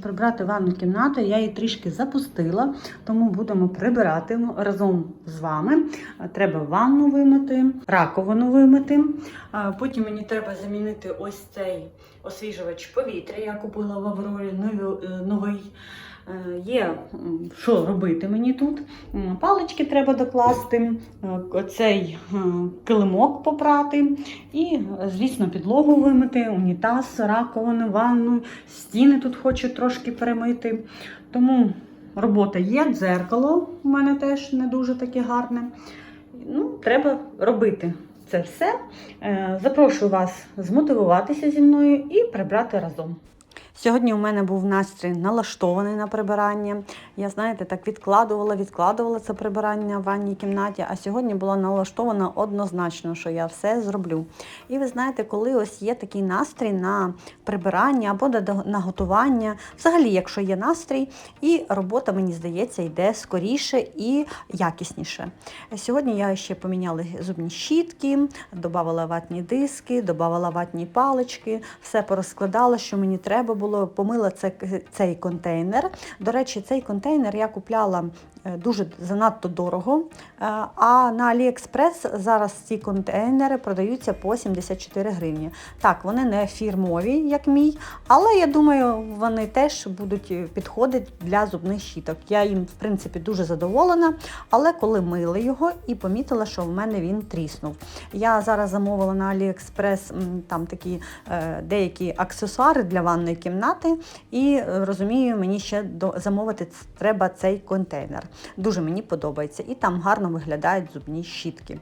прибрати ванну кімнату. Я її трішки запустила, тому будемо прибирати разом з вами. Е, Треба ванну вимити, раковину вимити. Е, Потім мені треба замінити ось цей освіжувач повітря. Я купила в Аврорі е, новий. Е, Є що робити мені тут. Палички треба докласти, оцей е, килимок попрати і, е, звісно, підлогу вимити, унітаз, раковину, ванну, стіни тут хочу трошки перемити. Тому робота є, дзеркало у мене теж не дуже таке гарне. Ну, треба робити це все. Запрошую вас змотивуватися зі мною і прибрати разом. Сьогодні у мене був настрій налаштований на прибирання. Я, знаєте, так відкладувала, відкладувала це прибирання в ванній кімнаті, а сьогодні була налаштована однозначно, що я все зроблю. І ви знаєте, коли ось є такий настрій на прибирання або на- готування, взагалі, якщо є настрій, і робота, мені здається, йде скоріше і якісніше. Сьогодні я ще поміняла зубні щітки, додавала ватні диски, додавала ватні палички, все порозкладала, що мені треба було. Помила це, цей контейнер. До речі, цей контейнер я купляла дуже занадто дорого. Е, А на AliExpress зараз ці контейнери продаються по 74 гривні. Так, вони не фірмові, як мій, але я думаю, вони теж будуть підходити для зубних щіток. Я їм, в принципі, дуже задоволена. Але коли мила його і помітила, що в мене він тріснув. Я зараз замовила на AliExpress там такі е, деякі аксесуари для ванної кімнати, і е, розумію, мені ще замовити треба цей контейнер. Дуже мені подобається. І там гарно виглядають зубні щітки.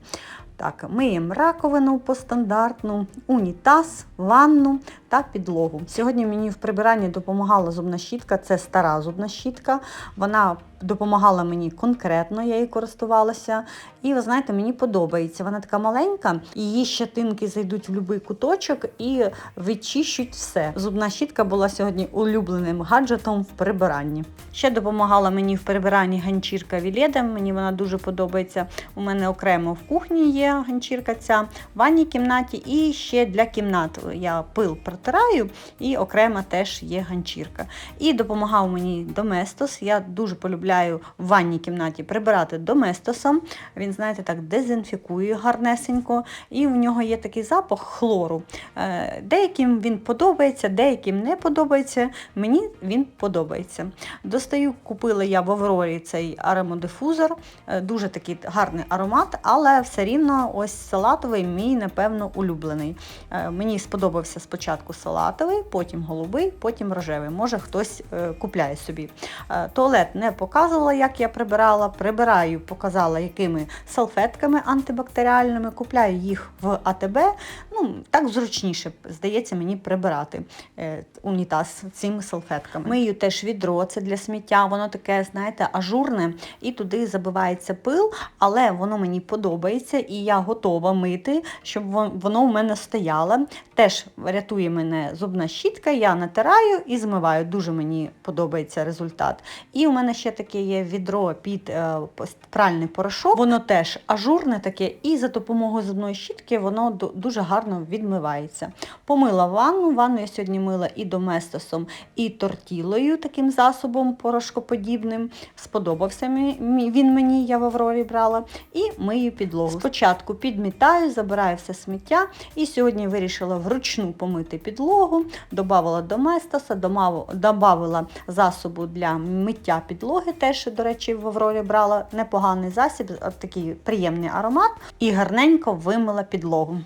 Так, миємо раковину по стандартну, унітаз, ванну та підлогу. Сьогодні мені в прибиранні допомагала зубна щітка, це стара зубна щітка. Вона допомагала мені конкретно, я її користувалася. І ви знаєте, мені подобається. Вона така маленька, її щетинки зайдуть в будь-який куточок і відчищуть все. Зубна щітка була сьогодні улюбленим гаджетом в прибиранні. Ще допомагала мені в прибиранні ганчірка Віледа. Мені вона дуже подобається. У мене окремо в кухні є ганчірка ця, в ванній кімнаті і ще для кімнат я пил протираю, і окремо теж є ганчірка. І допомагав мені Доместос. Я дуже полюбляю в ванній кімнаті прибирати доместосом. Він, знаєте, так дезінфікує гарнесенько, і в нього є такий запах хлору. Е, Деяким він подобається, деяким не подобається. Мені він подобається. Достаю, купила я в Аврорі цей аромодифузор, Е, дуже такий гарний аромат, але все рівно ось салатовий мій, напевно, улюблений. Е, Мені сподобався спочатку салатовий, потім голубий, потім рожевий. Може хтось е, купляє собі. Е, Туалет не показувала, як я прибирала. Прибираю, показала, якими салфетками антибактеріальними. Купляю їх в АТБ. Ну, так зручніше, здається, мені прибирати унітаз цими салфетками. Мию теж відро, це для сміття. Воно таке, знаєте, ажурне, і туди забивається пил, але воно мені подобається, і я готова мити, щоб воно в мене стояло. Теж рятує мене зубна щітка, я натираю і змиваю. Дуже мені подобається результат. І у мене ще таке є відро під е, пральний порошок. Воно теж ажурне таке, і за допомогою зубної щітки воно дуже гарно відмивається. Помила ванну. Ванну я сьогодні мила і доместосом, і тортілою, таким засобом порошкоподібним. Сподобався він мені, я в Аврорі брала. І мию підлогу. Спочатку підмітаю, забираю все сміття. І сьогодні вирішила вручну помити підлогу, додавала доместоса, додавала засобу для миття підлоги. Теж, до речі, в Аврорі брала непоганий засіб, такий приємний аромат, і гарненько вимила підлогу.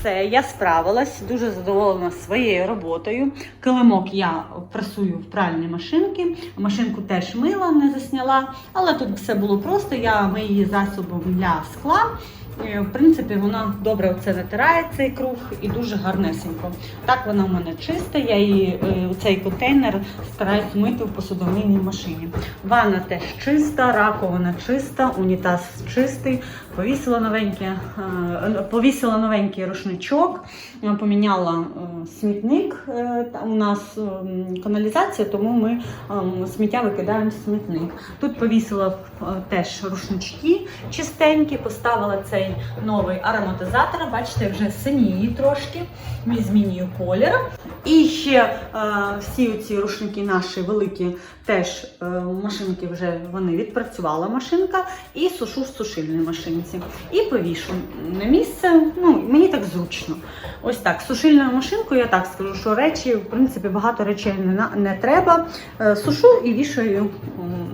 Все, я справилась, дуже задоволена своєю роботою. Килимок я прасую в пральні машинки. Машинку теж мила, не засняла, але тут все було просто. Я її засобом для скла. Е, В принципі, вона добре оце натирає цей круг і дуже гарнесенько. Так вона в мене чиста. Я її е, цей контейнер стараюсь мити в посудомийній машині. Ванна теж чиста, раковина чиста, унітаз чистий. Повісила новеньке, е, повісила новенький рушничок, поміняла смітник. у нас каналізація, тому ми сміття викидаємо в смітник. Тут повісила теж рушнички чистенькі, поставила цей новий ароматизатор. Бачите, вже синіє трошки. Мій змінюю колір. І ще е, всі ці рушники наші великі, теж е, машинки вже вони відпрацювала машинка, і сушу в сушильній машинці. І повішу на місце. Ну, мені так зручно. Ось так. Сушильною машинкою я так скажу, що речі, в принципі, багато речей не, не треба. Е, сушу і вішаю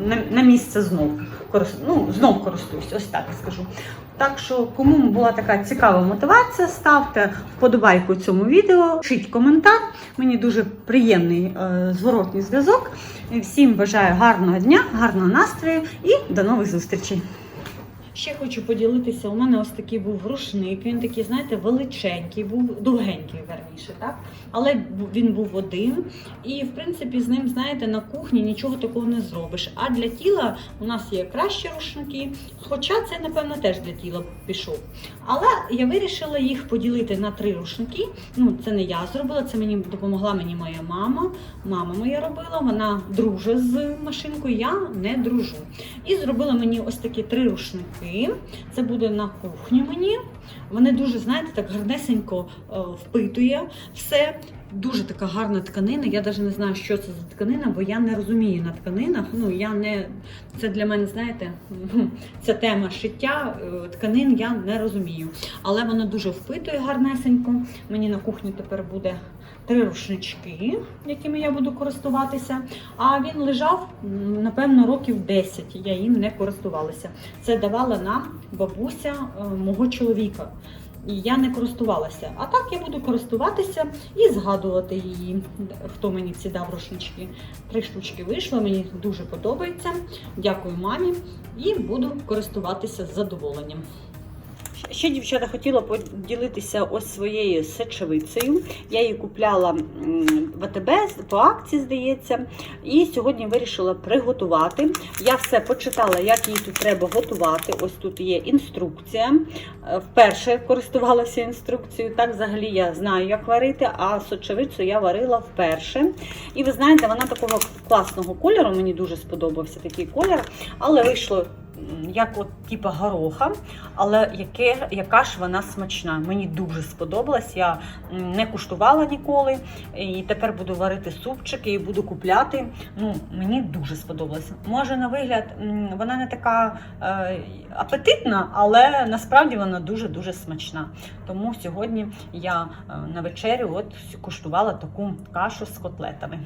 на, на місце знов. Корис, ну, знов користуюсь, ось так скажу. Так що, кому була така цікава мотивація, ставте вподобайку цьому відео, пишіть коментар. Мені дуже приємний е, зворотний зв'язок. Всім бажаю гарного дня, гарного настрою і до нових зустрічей. Ще хочу поділитися. У мене ось такий був рушник. Він такий, знаєте, величенький, був довгенький, верніше, так? Але він був один. І в принципі з ним, знаєте, на кухні нічого такого не зробиш. А для тіла у нас є кращі рушники, хоча це, напевно, теж для тіла пішов. Але я вирішила їх поділити на три рушники. Ну, це не я зробила, це мені допомогла мені моя мама. Мама моя робила, вона дружить з машинкою, я не дружу. І зробила мені ось такі три рушники. Це буде на кухню мені. Вони дуже, знаєте, так гарнесенько е, впитує все. Дуже така гарна тканина. Я навіть не знаю, що це за тканина, бо я не розумію на тканинах. Ну я не це для мене, знаєте, ця тема шиття е, тканин я не розумію. Але воно дуже впитує гарнесенько. Мені на кухні тепер буде три рушнички, якими я буду користуватися. А він лежав, напевно, років 10. Я їм не користувалася. Це давала нам бабуся е, мого чоловіка. Я не користувалася. А так я буду користуватися і згадувати її, хто мені ці дав рушнички. Три штучки вийшло, мені дуже подобається. Дякую мамі і буду користуватися з задоволенням. Ще дівчата хотіла поділитися ось своєю сечевицею. Я її купляла в АТБ по акції, здається. І сьогодні вирішила приготувати. Я все почитала, як її тут треба готувати. Ось тут є інструкція. Е, Вперше користувалася інструкцією. Так, взагалі я знаю, як варити, а сочевицю я варила вперше. І ви знаєте, вона такого класного кольору, мені дуже сподобався такий колір, але вийшло. Як от типа гороха, але яке, яка ж вона смачна. Мені дуже сподобалась. Я не куштувала ніколи. І тепер буду варити супчики і буду купляти. Ну, мені дуже сподобалось. Може, на вигляд, вона не така е, апетитна, але насправді вона дуже-дуже смачна. Тому сьогодні я е, на вечерю от куштувала таку кашу з котлетами.